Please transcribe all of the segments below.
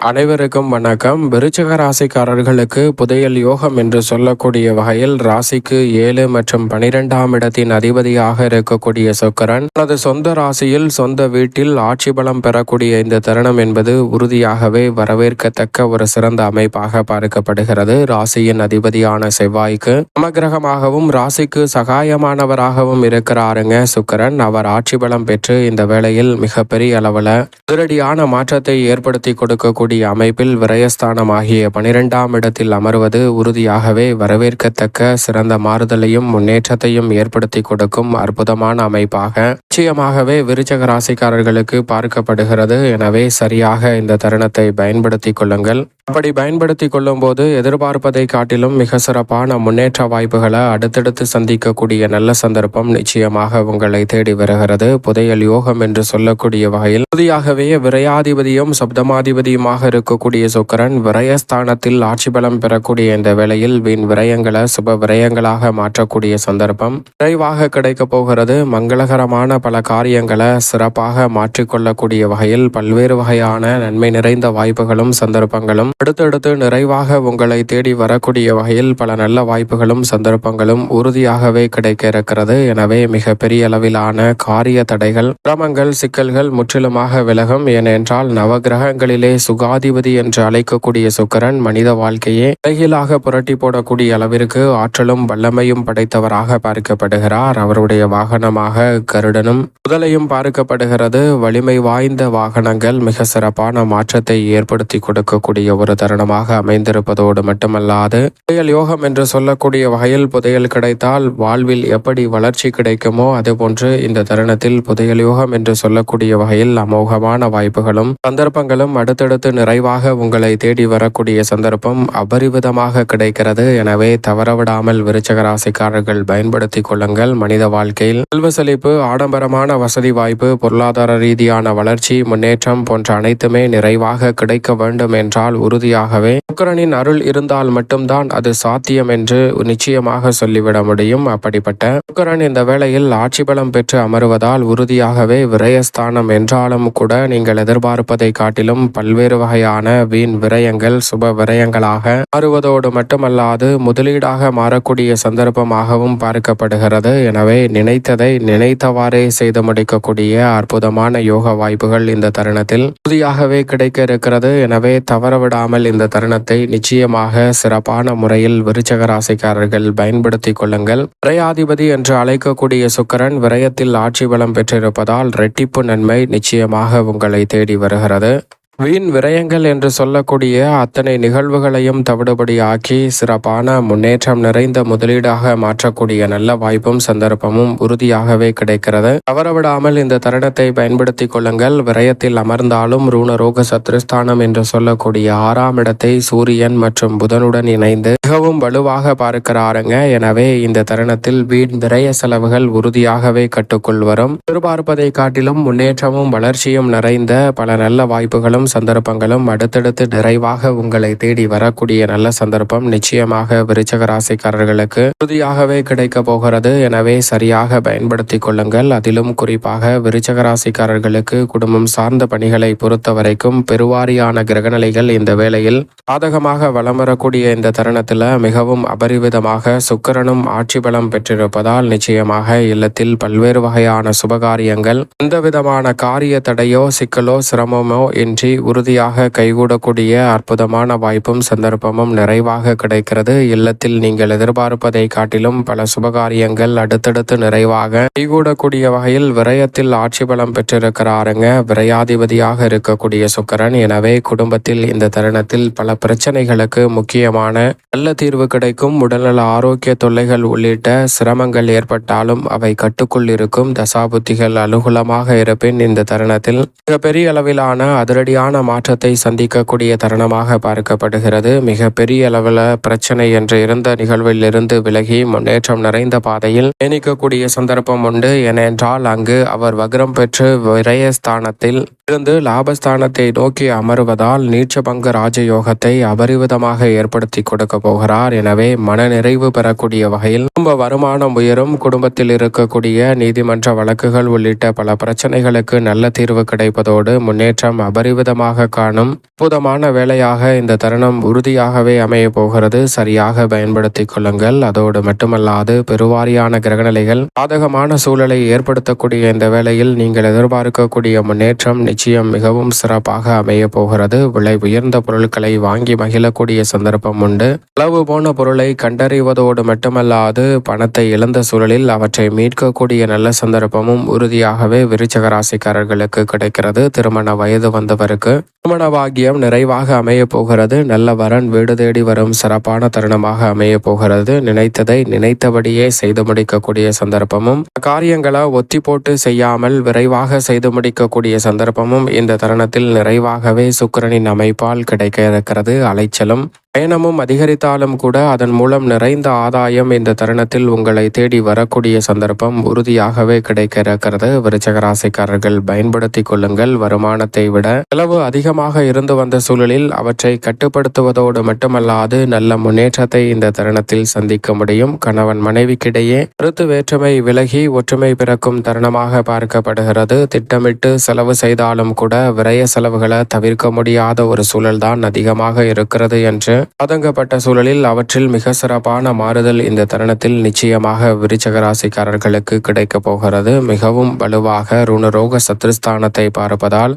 அனைவருக்கும் வணக்கம். விருச்சக ராசிக்காரர்களுக்கு புதையல் யோகம் என்று சொல்லக்கூடிய வகையில் ராசிக்கு ஏழு மற்றும் பனிரெண்டாம் இடத்தின் அதிபதியாக இருக்கக்கூடிய சுக்கரன் தனது சொந்த ராசியில் சொந்த வீட்டில் ஆட்சி பலம் பெறக்கூடிய இந்த தருணம் என்பது உறுதியாகவே வரவேற்கத்தக்க ஒரு சிறந்த அமைப்பாக பார்க்கப்படுகிறது. ராசியின் அதிபதியான செவ்வாய்க்கு சமகிரகமாகவும் ராசிக்கு சகாயமானவராகவும் இருக்கிறாருங்க சுக்கரன். அவர் ஆட்சி பலம் பெற்று இந்த வேளையில் மிகப்பெரிய அளவில் அதிரடியான மாற்றத்தை ஏற்படுத்தி கொடுக்கக்கூடிய கூடிய அமைப்பில் விரயஸ்தானம் ஆகிய பனிரெண்டாம் இடத்தில் அமர்வது உறுதியாகவே வரவேற்கத்தக்க சிறந்த மாறுதலையும் முன்னேற்றத்தையும் ஏற்படுத்தி கொடுக்கும் அற்புதமான அமைப்பாக நிச்சயமாகவே விருச்சக ராசிக்காரர்களுக்கு பார்க்கப்படுகிறது. எனவே சரியாக இந்த தருணத்தை பயன்படுத்தி கொள்ளுங்கள். அப்படி பயன்படுத்தி கொள்ளும் போது எதிர்பார்ப்பதை காட்டிலும் மிக சிறப்பான முன்னேற்ற வாய்ப்புகளை அடுத்தடுத்து சந்திக்கக்கூடிய நல்ல சந்தர்ப்பம் நிச்சயமாக உங்களை தேடி வருகிறது. புதையல் யோகம் என்று சொல்லக்கூடிய வகையில் உறுதியாகவே விரையாதிபதியும் சப்தமாதிபதியுமாக இருக்கக்கூடிய சுக்கரன் விரயஸ்தானத்தில் ஆட்சி பலம் பெறக்கூடிய இந்த வேளையில் வீண் விரயங்களை சுப விரயங்களாக மாற்றக்கூடிய சந்தர்ப்பம். விரைவாக கிடைக்க போகிறது. மங்களகரமான பல காரியங்களை சிறப்பாக மாற்றிக்கொள்ளக்கூடிய வகையில் பல்வேறு வகையான நன்மை நிறைந்த வாய்ப்புகளும் சந்தர்ப்பங்களும். அடுத்தடுத்து நிறைவாக உங்களை தேடி வரக்கூடிய வகையில் பல நல்ல வாய்ப்புகளும் சந்தர்ப்பங்களும் உறுதியாகவே கிடைக்க இருக்கிறது. எனவே மிக பெரிய அளவிலான காரிய தடைகள் சிரமங்கள் சிக்கல்கள் முற்றிலுமாக விலகும். ஏனென்றால் நவகிரகங்களிலே சுகாதிபதி என்று அழைக்கக்கூடிய சுக்கரன் மனித வாழ்க்கையே உலகிலாக புரட்டி போடக்கூடிய அளவிற்கு ஆற்றலும் வல்லமையும் படைத்தவராக பார்க்கப்படுகிறார். அவருடைய வாகனமாக கருடனும் முதலையும் பார்க்கப்படுகிறது. வலிமை வாய்ந்த வாகனங்கள் மிக சிறப்பான மாற்றத்தை ஏற்படுத்தி கொடுக்கக்கூடிய ஒரு தருணமாக அமைந்திருப்பதோடு மட்டுமல்லாது புதையல் யோகம் என்று சொல்லக்கூடிய வகையில் புதையல் கிடைத்தால் வாழ்வில் எப்படி வளர்ச்சி கிடைக்குமோ அதுபோன்று இந்த தருணத்தில் புதையல் யோகம் என்று சொல்லக்கூடிய வகையில் அமோகமான வாய்ப்புகளும் சந்தர்ப்பங்களும் அடுத்தடுத்து நிறைவாக உங்களை தேடி வரக்கூடிய சந்தர்ப்பம் அபரிவிதமாக கிடைக்கிறது. எனவே தவறவிடாமல் விருச்சக ராசிக்காரர்கள் பயன்படுத்திக் கொள்ளுங்கள். மனித வாழ்க்கையில் செல்வ செழிப்பு ஆடம்பரமான வசதி வாய்ப்பு பொருளாதார ரீதியான வளர்ச்சி முன்னேற்றம் போன்ற அனைத்துமே நிறைவாக கிடைக்க வேண்டும் என்றால் உறுதியாகவே சுக்கரனின் அருள் இருந்தால் மட்டும்தான் அது சாத்தியம் என்று நிச்சயமாக சொல்லிவிட முடியும். அப்படிப்பட்ட சுக்கரன் இந்த வேளையில் ஆட்சி பலம் பெற்று அமருவதால் உறுதியாகவே விரயஸ்தானம் என்றாலும் கூட நீங்கள் எதிர்பார்ப்பதை காட்டிலும் பல்வேறு வகையான வீண் விரயங்கள் சுப விரயங்களாக மாறுவதோடு மட்டுமல்லாது முதலீடாக மாறக்கூடிய சந்தர்ப்பமாகவும் பார்க்கப்படுகிறது. எனவே நினைத்ததை நினைத்தவாறே செய்து முடிக்கக்கூடிய அற்புதமான யோக வாய்ப்புகள் இந்த தருணத்தில் உறுதியாகவே கிடைக்க இருக்கிறது எனவே தவறவிடாமல் இந்த தருணத்தை நிச்சயமாக சிறப்பான முறையில் விருச்சக ராசிக்காரர்கள் பயன்படுத்திக் கொள்ளுங்கள். விரையாதிபதி என்று அழைக்கக்கூடிய சுக்கரன் விரயத்தில் ஆட்சி பலம் பெற்றிருப்பதால் ரெட்டிப்பு நன்மை நிச்சயமாக உங்களை தேடி வருகிறது. வீண் விரயங்கள் என்று சொல்லக்கூடிய அத்தனை நிகழ்வுகளையும் தவிடுபடி ஆக்கி சிறப்பான முன்னேற்றம் நிறைந்த முதலீடாக மாற்றக்கூடிய நல்ல வாய்ப்பும் சந்தர்ப்பமும் உறுதியாகவே கிடைக்கிறது. தவறவிடாமல் இந்த தருணத்தை பயன்படுத்தி கொள்ளுங்கள். விரயத்தில் அமர்ந்தாலும் ரூணரோக சத்ருஸ்தானம் என்று சொல்லக்கூடிய ஆறாம் இடத்தை சூரியன் மற்றும் புதனுடன் இணைந்து மிகவும் வலுவாக பார்க்கிறாருங்க. எனவே இந்த தருணத்தில் வீண் விரய செலவுகள் உறுதியாகவே கட்டுக்குள் வரும் எதிர்பார்ப்பதை காட்டிலும் முன்னேற்றமும் வளர்ச்சியும் நிறைந்த பல நல்ல வாய்ப்புகளும் சந்தர்ப்பங்களும் அடுத்தடுத்து நிறைவாக உங்களை தேடி வரக்கூடிய நல்ல சந்தர்ப்பம் நிச்சயமாக விருச்சக ராசிக்காரர்களுக்கு உறுதியாகவே கிடைக்க போகிறது. எனவே சரியாக பயன்படுத்திக் கொள்ளுங்கள். அதிலும் குறிப்பாக விருச்சக ராசிக்காரர்களுக்கு குடும்பம் சார்ந்த பணிகளை பொறுத்த வரைக்கும் பெருவாரியான கிரகநிலைகள் இந்த வேளையில் சாதகமாக வலம் வரக்கூடிய இந்த தருணத்தில் மிகவும் அபரிவிதமாக சுக்கரனும் ஆட்சி பலம் பெற்றிருப்பதால் நிச்சயமாக இல்லத்தில் பல்வேறு வகையான சுபகாரியங்கள் எந்த விதமான காரிய தடையோ சிக்கலோ சிரமமோ இன்றி உறுதியாக கைகூடக்கூடிய அற்புதமான வாய்ப்பும் சந்தர்ப்பமும் நிறைவாக கிடைக்கிறது. இல்லத்தில் நீங்கள் எதிர்பார்ப்பதை காட்டிலும் பல சுபகாரியங்கள் அடுத்தடுத்து நிறைவாக கைகூடக்கூடிய வகையில் விரயத்தில் ஆட்சி பலம் பெற்றிருக்கிறாருங்க. விரையாதிபதியாக இருக்கக்கூடிய சுக்கரன். எனவே குடும்பத்தில் இந்த தருணத்தில் பல பிரச்சனைகளுக்கு முக்கியமான நல்ல தீர்வு கிடைக்கும். உடல்நல ஆரோக்கிய தொல்லைகள் உள்ளிட்ட சிரமங்கள் ஏற்பட்டாலும் அவை கட்டுக்குள் இருக்கும். தசாபுத்திகள் அனுகூலமாக இருப்பின் இந்த தருணத்தில் மிகப்பெரிய அளவிலான அதிரடியான மாற்றத்தை சந்திக்கக்கூடிய தருணமாக பார்க்கப்படுகிறது. மிகப்பெரிய அளவில் பிரச்சனை என்று இருந்த நிகழ்விலிருந்து விலகி முன்னேற்றம் நிறைந்த பாதையில் பயணிக்கக்கூடிய சந்தர்ப்பம் உண்டு. ஏனென்றால் அங்கு அவர் வக்ரம் பெற்று விரயஸ்தானத்தில் இருந்து லாபஸ்தானத்தை நோக்கி அமருவதால் நீச்சபங்க ராஜயோகத்தை அபரிவிதமாக ஏற்படுத்தி கொடுக்க போகும் போகிறார். எனவே மனநிறைவு பெறக்கூடிய வகையில் குடும்ப வருமானம் உயரும். குடும்பத்தில் இருக்கக்கூடிய நீதிமன்ற வழக்குகள் உள்ளிட்ட பல பிரச்சனைகளுக்கு நல்ல தீர்வு கிடைப்பதோடு முன்னேற்றம் அபரிவிதமாக காணும். அற்புதமான வேலையாக இந்த தருணம் உறுதியாகவே அமைய போகிறது. சரியாக பயன்படுத்திக் கொள்ளுங்கள். அதோடு மட்டுமல்லாது பெருவாரியான கிரகநிலைகள் பாதகமான சூழலை ஏற்படுத்தக்கூடிய இந்த வேளையில் நீங்கள் எதிர்பார்க்கக்கூடிய முன்னேற்றம் நிச்சயம் மிகவும் சிறப்பாக அமைய போகிறது. விலை உயர்ந்த பொருட்களை வாங்கி மகிழக்கூடிய சந்தர்ப்பம் உண்டு. களவு போன பொருளை கண்டறிவதோடு மட்டுமல்லாது பணத்தை இழந்த சூழலில் அவற்றை மீட்கக்கூடிய நல்ல சந்தர்ப்பமும் உறுதியாகவே விருச்சக ராசிக்காரர்களுக்கு கிடைக்கிறது. திருமண வயது வந்தவருக்கு திருமண பாகியம் நிறைவாக அமைய போகிறது. நல்ல வரன் வீடு தேடி வரும் சிறப்பான தருணமாக அமைய போகிறது. நினைத்ததை நினைத்தபடியே செய்து முடிக்கக்கூடிய சந்தர்ப்பமும் காரியங்களை ஒத்தி போட்டு செய்யாமல் விரைவாக செய்து முடிக்கக்கூடிய சந்தர்ப்பமும் இந்த தருணத்தில் நிறைவாகவே சுக்கரனின் அமைப்பால் கிடைக்க இருக்கிறது. அலைச்சலும் பயணமும் அதிகரித்தாலும் கூட அதன் மூலம் நிறைந்த ஆதாயம் இந்த தருணத்தில் உங்களை தேடி வரக்கூடிய சந்தர்ப்பம் உறுதியாகவே கிடைக்க இருக்கிறது விருச்சகராசிக்காரர்கள் பயன்படுத்திக் கொள்ளுங்கள். வருமானத்தை விட செலவு அதிகமாக இருந்து வந்த சூழலில் அவற்றை கட்டுப்படுத்துவதோடு மட்டுமல்லாது நல்ல முன்னேற்றத்தை இந்த தருணத்தில் சந்திக்க முடியும். கணவன் மனைவிக்கிடையே கருத்து வேற்றுமை விலகி ஒற்றுமை பிறக்கும் தருணமாக பார்க்கப்படுகிறது. திட்டமிட்டு செலவு செய்தாலும் கூட விரய செலவுகளை தவிர்க்க முடியாத ஒரு சூழல்தான் அதிகமாக இருக்கிறது என்று ஆதங்கப்பட்ட சூழலில் அவற்றில் மிக சிறப்பான மாறுதல் இந்த தருணத்தில் நிச்சயமாக விருச்சக ராசிக்காரர்களுக்கு கிடைக்கப் போகிறது. மிகவும் வலுவாக ருணரோக சத்ருஸ்தானத்தை பார்ப்பதால்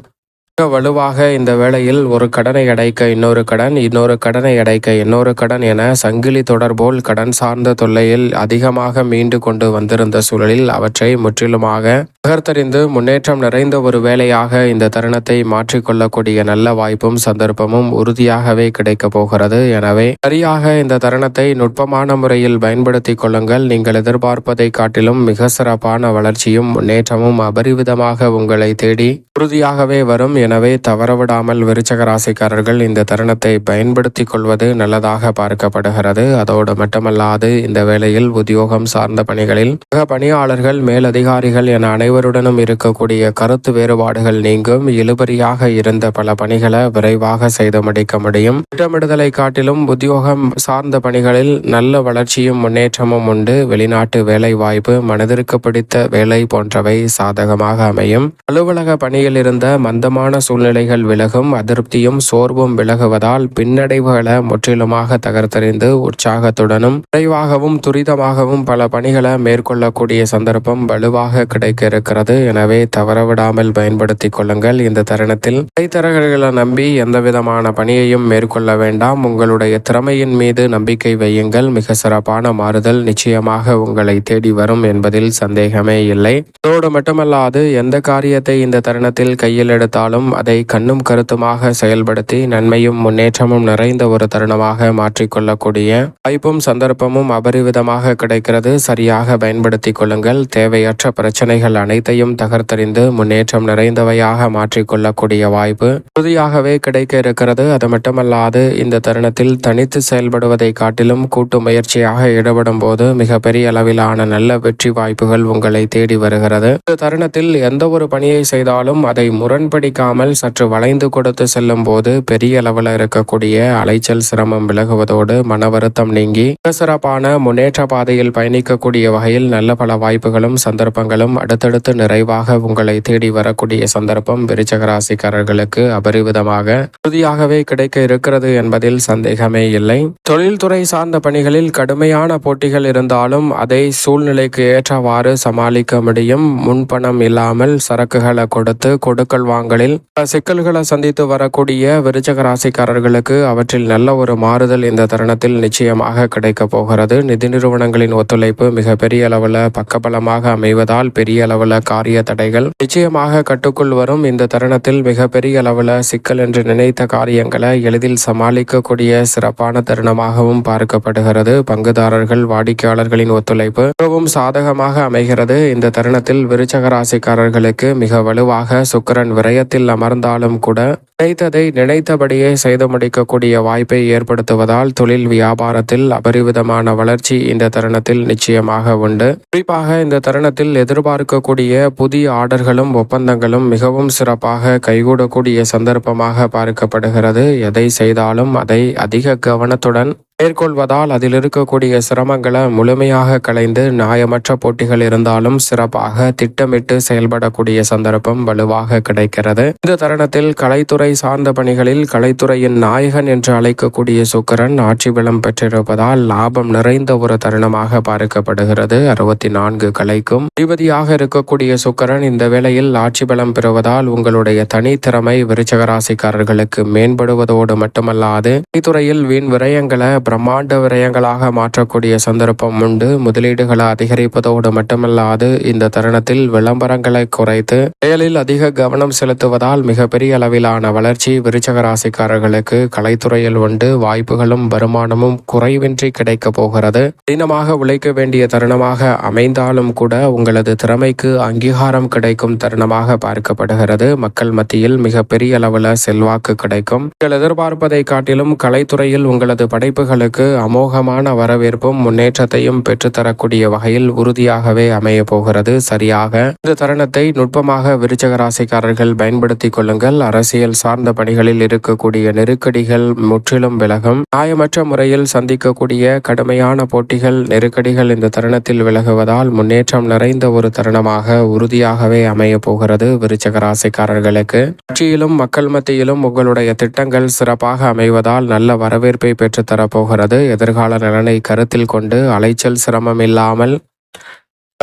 வலுவாக இந்த வேளையில் ஒரு கடனை அடைக்க இன்னொரு கடன் இன்னொரு கடனை அடைக்க இன்னொரு கடன் என சங்கிலி தொடர்போல் கடன் சார்ந்த தொல்லையில் அதிகமாக மீண்டு கொண்டு வந்திருந்த சூழலில் அவற்றை முற்றிலுமாக நகர்த்தறிந்து முன்னேற்றம் நிறைந்த ஒரு வேலையாக இந்த தருணத்தை மாற்றிக்கொள்ளக்கூடிய நல்ல வாய்ப்பும் சந்தர்ப்பமும் உறுதியாகவே கிடைக்கப் போகிறது. எனவே சரியாக இந்த தருணத்தை நுட்பமான முறையில் பயன்படுத்திக் கொள்ளுங்கள். நீங்கள் எதிர்பார்ப்பதை காட்டிலும் மிக சிறப்பான வளர்ச்சியும் முன்னேற்றமும் அபரிவிதமாக உங்களை தேடி உறுதியாகவே வரும் எனவே தவறவிடாமல் விருச்சக ராசிக்காரர்கள் இந்த தருணத்தை பயன்படுத்திக் கொள்வது நல்லதாக பார்க்கப்படுகிறது. அதோடு மட்டுமல்லாது இந்த வேளையில் உத்தியோகம் சார்ந்த பணிகளில் சக பணியாளர்கள் மேலதிகாரிகள் என அனைவருடனும் இருக்கக்கூடிய கருத்து வேறுபாடுகள் நீங்கும். இழுபறியாக இருந்த பல பணிகளை விரைவாக செய்து முடிக்க முடியும். திட்டமிடுதலை காட்டிலும் உத்தியோகம் சார்ந்த பணிகளில் நல்ல வளர்ச்சியும் முன்னேற்றமும் உண்டு. வெளிநாட்டு வேலை வாய்ப்பு மனதிற்கு பிடித்த வேலை போன்றவை சாதகமாக அமையும். அலுவலக பணியில் இருந்த மந்தமான சூழ்நிலைகள் விலகும் அதிருப்தியும் சோர்வும் விலகுவதால் பின்னடைவுகளை முற்றிலுமாக தகர்த்தறிந்து உற்சாகத்துடனும் விரைவாகவும் துரிதமாகவும் பல பணிகளை மேற்கொள்ளக்கூடிய சந்தர்ப்பம் வலுவாக கிடைக்க இருக்கிறது எனவே தவறவிடாமல் பயன்படுத்திக் கொள்ளுங்கள். இந்த தருணத்தில் இடைத்தரகர்களை நம்பி எந்தவிதமான பணியையும் மேற்கொள்ள வேண்டாம். உங்களுடைய திறமையின் மீது நம்பிக்கை வையுங்கள். மிக சிறப்பான மாறுதல் நிச்சயமாக உங்களை தேடி வரும் என்பதில் சந்தேகமே இல்லை. அதோடு மட்டுமல்லாது எந்த காரியத்தை இந்த தருணத்தில் கையில் எடுத்தாலும் அதை கண்ணும் கருத்துமாக செயல்படுத்தி நன்மையும் முன்னேற்றமும் நிறைந்த ஒரு தருணமாக மாற்றிக்கொள்ளக்கூடிய வாய்ப்பும் சந்தர்ப்பமும் அபரிவிதமாக கிடைக்கிறது. சரியாக பயன்படுத்திக் கொள்ளுங்கள். தேவையற்ற பிரச்சனைகள் அனைத்தையும் தகர்த்தறிந்து முன்னேற்றம் நிறைந்தவையாக மாற்றிக்கொள்ளக்கூடிய வாய்ப்பு உறுதியாகவே கிடைக்க இருக்கிறது. அது மட்டுமல்லாது இந்த தருணத்தில் தனித்து செயல்படுவதை காட்டிலும் கூட்டு முயற்சியாக ஈடுபடும் போது மிகப்பெரிய அளவிலான நல்ல வெற்றி வாய்ப்புகள் உங்களை தேடி வருகிறது. இந்த தருணத்தில் எந்த ஒரு பணியை செய்தாலும் அதை முரண்படிக்காமல் சற்று வளைந்து கொடுத்து செல்லும் போது பெரிய அளவில் இருக்கக்கூடிய அலைச்சல் சிரமம் விலகுவதோடு மன வருத்தம் நீங்கி மிக சிறப்பான முன்னேற்ற பாதையில் பயணிக்கக்கூடிய வகையில் நல்ல பல வாய்ப்புகளும் சந்தர்ப்பங்களும் அடுத்தடுத்து நிறைவாக உங்களை தேடி வரக்கூடிய சந்தர்ப்பம் விருச்சகராசிக்காரர்களுக்கு அபரிவிதமாக உறுதியாகவே கிடைக்க இருக்கிறது என்பதில் சந்தேகமே இல்லை. தொழில்துறை சார்ந்த பணிகளில் கடுமையான போட்டிகள் இருந்தாலும் அதை சூழ்நிலைக்கு ஏற்றவாறு சமாளிக்க முடியும். முன்பணம் இல்லாமல் சரக்குகளை கொடுத்து கொடுக்கல் வாங்கலில் சிக்கல்களை சந்தித்து வரக்கூடிய விருச்சக ராசிக்காரர்களுக்கு அவற்றில் நல்ல ஒரு மாறுதல் இந்த தருணத்தில் நிச்சயமாக கிடைக்க போகிறது. நிதி நிறுவனங்களின் ஒத்துழைப்பு மிகப்பெரிய அளவில் பக்கபலமாக அமைவதால் பெரிய அளவில் காரிய தடைகள் நிச்சயமாக கட்டுக்குள் வரும். இந்த தருணத்தில் மிக பெரிய அளவில் சிக்கல் என்று நினைத்த காரியங்களை எளிதில் சமாளிக்கக்கூடிய சிறப்பான தருணமாகவும் பார்க்கப்படுகிறது. பங்குதாரர்கள் வாடிக்கையாளர்களின் ஒத்துழைப்பு மிகவும் சாதகமாக அமைகிறது. இந்த தருணத்தில் விருச்சக ராசிக்காரர்களுக்கு மிக வலுவாக சுக்கிரன் விரயத்தில் அமர்ந்தாலும் கூட நினைத்ததை நினைத்தபடியே செய்து முடிக்கக்கூடிய வாய்ப்பை ஏற்படுத்துவதால் தொழில் வியாபாரத்தில் அபரிவிதமான வளர்ச்சி இந்த தருணத்தில் நிச்சயமாக உண்டு. குறிப்பாக இந்த தருணத்தில் எதிர்பார்க்கக்கூடிய புதிய ஆர்டர்களும் ஒப்பந்தங்களும் மிகவும் சிறப்பாக கைகூடக்கூடிய சந்தர்ப்பமாக பார்க்கப்படுகிறது. எதை செய்தாலும் அதை அதிக கவனத்துடன் மேற்கொள்வதால் அதில் இருக்கக்கூடிய சிரமங்களை முழுமையாக களைந்து நியாயமற்ற போட்டிகள் இருந்தாலும் சிறப்பாக திட்டமிட்டு செயல்படக்கூடிய சந்தர்ப்பம் வலுவாக கிடைக்கிறது. இந்த தருணத்தில் கலைத்துறை சார்ந்த பணிகளில் கலைத்துறையின் நாயகன் என்று அழைக்கக்கூடிய சுக்கரன் ஆட்சி பலம் பெற்றிருப்பதால் லாபம் நிறைந்த ஒரு தருணமாக பார்க்கப்படுகிறது. அறுபத்தி நான்கு கலைக்கும் அதிபதியாக இருக்கக்கூடிய சுக்கரன் இந்த வேளையில் ஆட்சி பலம் பெறுவதால் உங்களுடைய தனித்திறமை விருச்சக ராசிக்காரர்களுக்கு மேம்படுவதோடு மட்டுமல்லாது கலைத்துறையில் வீண் விரயங்களை பிரம்மாண்ட விரயங்களாக மாற்றக்கூடிய சந்தர்ப்பம் உண்டு. முதலீடுகளை அதிகரிப்பதோடு மட்டுமல்லாது இந்த தருணத்தில் விளம்பரங்களை குறைத்து செயலில் அதிக கவனம் செலுத்துவதால் மிகப்பெரிய அளவிலான வளர்ச்சி விருச்சக ராசிக்காரர்களுக்கு கலைத்துறையில் உண்டு. வாய்ப்புகளும் வருமானமும் குறைவின்றி கிடைக்கப் போகிறது. கடினமாக உழைக்க வேண்டிய தருணமாக அமைந்தாலும் கூட உங்களது திறமைக்கு அங்கீகாரம் கிடைக்கும் தருணமாக பார்க்கப்படுகிறது. மக்கள் மத்தியில் மிகப்பெரிய அளவில் செல்வாக்கு கிடைக்கும். நீங்கள் எதிர்பார்ப்பதை காட்டிலும் கலைத்துறையில் உங்களது படைப்புகள் படைப்புகளுக்கு அமோகமான வரவேற்பும் முன்னேற்றத்தையும் பெற்றுத்தரக்கூடிய வகையில் உறுதியாகவே அமைய போகிறது. சரியாக இந்த தருணத்தை நுட்பமாக விருச்சக ராசிக்காரர்கள் பயன்படுத்திக் கொள்ளுங்கள். அரசியல் சார்ந்த பணிகளில் இருக்கக்கூடிய நெருக்கடிகள் முற்றிலும் விலகும். நியாயமற்ற முறையில் சந்திக்கக்கூடிய கடுமையான போட்டிகள் நெருக்கடிகள் இந்த தருணத்தில் விலகுவதால் முன்னேற்றம் நிறைந்த ஒரு தருணமாக உறுதியாகவே அமைய போகிறது விருச்சக ராசிக்காரர்களுக்கு. கட்சியிலும் மக்கள் மத்தியிலும் உங்களுடைய திட்டங்கள் சிறப்பாக அமைவதால் நல்ல வரவேற்பை பெற்றுத்தரப்போ போகிறது. எதிர்கால நலனை கருத்தில் கொண்டு அலைச்சல் சிரமம் இல்லாமல்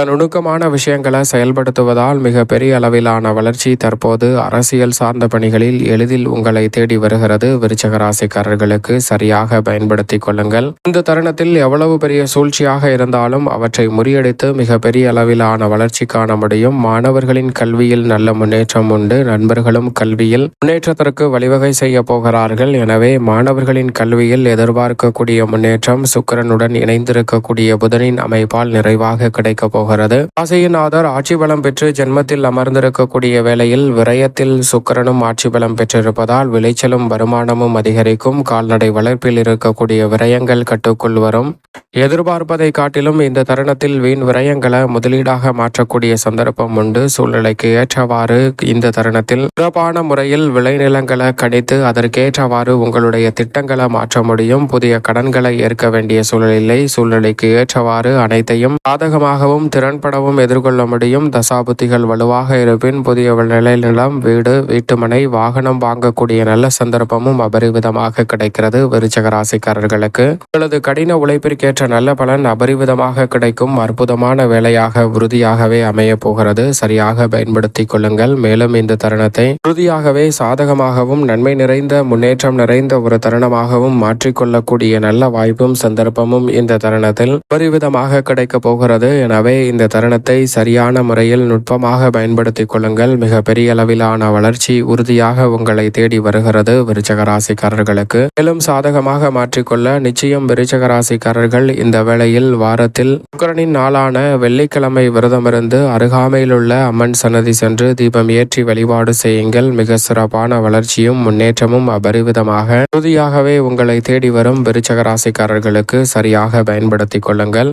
நுணுக்கமான விஷயங்களை செயல்படுத்துவதால் மிக பெரிய அளவிலான வளர்ச்சி தற்போது அரசியல் சார்ந்த பணிகளில் எளிதில் உங்களை தேடி வருகிறது. விருச்சக ராசிக்காரர்களுக்கு சரியாக பயன்படுத்திக் கொள்ளுங்கள். இந்த தருணத்தில் எவ்வளவு பெரிய சூழ்ச்சியாக இருந்தாலும் அவற்றை முறியடித்து மிக பெரிய அளவிலான வளர்ச்சி காண முடியும். மாணவர்களின் கல்வியில் நல்ல முன்னேற்றம் உண்டு. நண்பர்களும் கல்வியில் முன்னேற்றத்திற்கு வழிவகை செய்ய போகிறார்கள். எனவே மாணவர்களின் கல்வியில் எதிர்பார்க்கக்கூடிய முன்னேற்றம் சுக்கிரனுடன் இணைந்திருக்கக்கூடிய புதனின் அமைப்பால் நிறைவாக கிடைக்கப் போகிறது. ராசியிநாதர் ஆட்சி பலம் பெற்று ஜென்மத்தில் அமர்ந்திருக்கக்கூடிய வேளையில் விரயத்தில் சுக்கரனும் ஆட்சி பலம் பெற்றிருப்பதால் விளைச்சலும் வருமானமும் அதிகரிக்கும். கால்நடை வளர்ப்பில் இருக்கக்கூடிய விரயங்கள் கட்டுக்குள் வரும் எதிர்பார்ப்பதை காட்டிலும் இந்த தருணத்தில் வீண் விரயங்களை முதலீடாக மாற்றக்கூடிய சந்தர்ப்பம் உண்டு. சூழ்நிலைக்கு ஏற்றவாறு இந்த தருணத்தில் சிறப்பான முறையில் விளைநிலங்களை கணித்து அதற்கேற்றவாறு உங்களுடைய திட்டங்களை மாற்ற முடியும். புதிய கடன்களை ஏற்க வேண்டிய சூழ்நிலை சூழ்நிலைக்கு ஏற்றவாறு அனைத்தையும் சாதகமாகவும் திறன்படவும் எதிர்கொள்ள முடியும். தசாபுத்திகள் வலுவாக இருப்பின் புதிய நிலம் வீடு வீட்டுமனை வாகனம் வாங்கக்கூடிய நல்ல சந்தர்ப்பமும் அபரிவிதமாக கிடைக்கிறது விருச்சக ராசிக்காரர்களுக்கு உங்களது கடின உழைப்பிற்கேற்ற நல்ல பலன் அபரிவிதமாக கிடைக்கும். அற்புதமான வேலையாக உறுதியாகவே அமைய போகிறது. சரியாக பயன்படுத்திக் கொள்ளுங்கள். மேலும் இந்த தருணத்தை உறுதியாகவே சாதகமாகவும் நன்மை நிறைந்த முன்னேற்றம் நிறைந்த ஒரு தருணமாகவும் மாற்றிக்கொள்ளக்கூடிய நல்ல வாய்ப்பும் சந்தர்ப்பமும் இந்த தருணத்தில் அபரிவிதமாக கிடைக்க போகிறது. எனவே இந்த தருணத்தை சரியான முறையில் நுட்பமாக பயன்படுத்திக் கொள்ளுங்கள். மிக பெரிய அளவிலான வளர்ச்சி உறுதியாக உங்களை தேடி வருகிறது விருச்சகராசிக்காரர்களுக்கு. மேலும் சாதகமாக மாற்றிக்கொள்ள நிச்சயம் விருச்சகராசிக்காரர்கள் இந்த வேளையில் வாரத்தில் சுக்கரனின் நாளான வெள்ளிக்கிழமை விரதமிருந்து அருகாமையில் உள்ள அம்மன் சன்னதி சென்று தீபம் ஏற்றி வழிபாடு செய்யுங்கள். மிக சிறப்பான வளர்ச்சியும் முன்னேற்றமும் அபரிவிதமாக உறுதியாகவே உங்களை தேடி வரும் விருச்சகராசிக்காரர்களுக்கு சரியாக பயன்படுத்திக் கொள்ளுங்கள்.